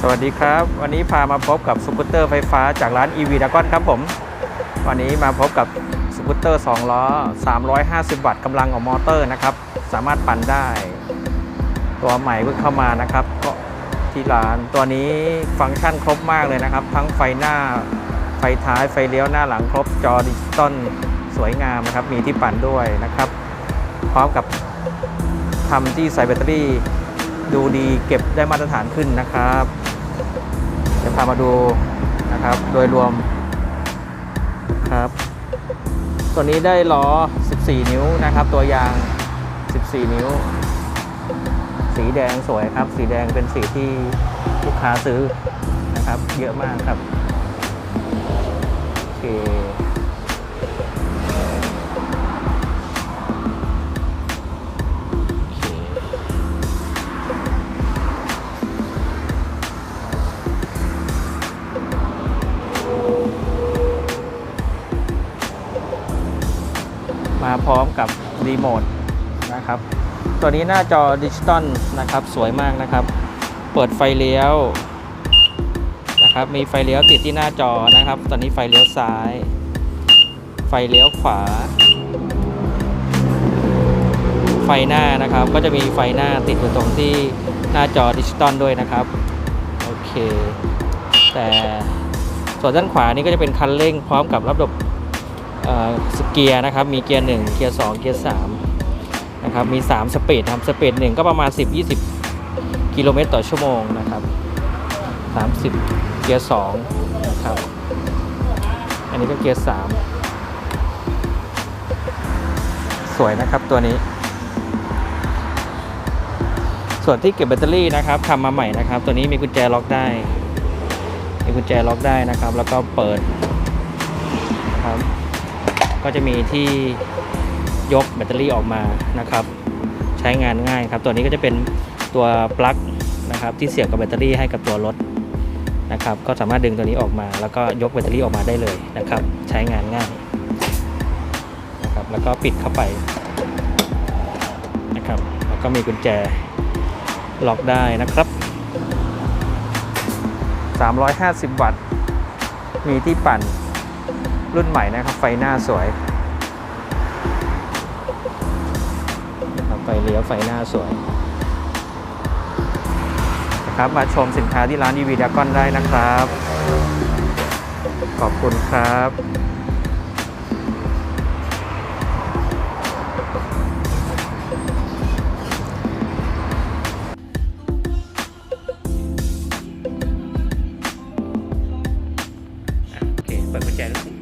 สวัสดีครับ วันนี้พามาพบกับสกูตเตอร์ไฟฟ้าจากร้าน EV d r a g o n ครับผม วันนี้มาพบกับสกูตเตอร์ 2 ล้อ 350 วัตต์กำลังของมอเตอร์นะครับ สามารถปั่นได้ ตัวใหม่เพิ่งเข้ามานะครับก็ที่ร้านตัวนี้ฟังก์ชันครบมากเลยนะครับ ทั้งไฟหน้าไฟท้ายไฟเลี้ยวหน้าหลังครบจอดิจิตอลสวยงามนะครับ มีที่ปั่นด้วยนะครับ พร้อมกับทำที่ใส่แบตเตอรี่ดูดีเก็บได้มาตรฐานขึ้นนะครับ จะพามาดูนะครับ โดยรวมครับ ตัวนี้ได้ล้อ 14 นิ้วนะครับ ตัวยาง 14 นิ้ว สีแดงสวยครับ สีแดงเป็นสีที่ลูกค้าซื้อนะครับ เยอะมากครับโอเค พร้อมกับรีโมทนะครับตัวนี้หน้าจอดิจิตอลนะครับสวยมากนะครับ เปิดไฟเลี้ยวนะครับมีไฟเลี้ยวติดที่หน้าจอนะครับ ตอนนี้ไฟเลี้ยวซ้าย ไฟเลี้ยวขวา ไฟหน้านะครับก็จะมีไฟหน้าติดอยู่ตรงที่หน้าจอดิจิตอลด้วยนะครับโอเคแต่ส่วนด้านขวานี่ก็จะเป็นคันเร่งพร้อมกับระบบ เอ่อสเกียร์นะครับ มีเกียร์ 1 เกียร์ 2 เกียร์ 3 นะครับ มี 3 สปีดครับ สปีด1ก็ประมาณ 10-20 กิโลเมตรต่อชั่วโมงนะครับ 30 เกียร์ 2 นะครับ อันนี้ก็เกียร์ 3 สวยนะครับตัวนี้ ส่วนที่เก็บแบตเตอรี่นะครับทำมาใหม่นะครับ ตัวนี้มีกุญแจล็อกได้มีกุญแจล็อกได้นะครับ แล้วก็เปิดนะครับ ก็จะมีที่ยกแบตเตอรี่ออกมานะครับ ใช้งานง่ายครับ ตัวนี้ก็จะเป็นตัวปลั๊กนะครับที่เสียบกับแบตเตอรี่ให้กับตัวรถนะครับ ก็สามารถดึงตัวนี้ออกมา แล้วก็ยกแบตเตอรี่ออกมาได้เลยนะครับ ใช้งานง่ายนะครับแล้วก็ปิดเข้าไปนะครับแล้วก็มีกุญแจล็อกได้นะครับ 350 วัตต์ มีที่ปั่น รุ่นใหม่นะครับ ไฟหน้าสวยนะครับไฟเลี้ยวไฟหน้าสวยนะครับมาชมสินค้าที่ร้าน EV d r a g o n ได้นะครับ ขอบคุณครับอะโอเคเปิดกุญแจดูสิ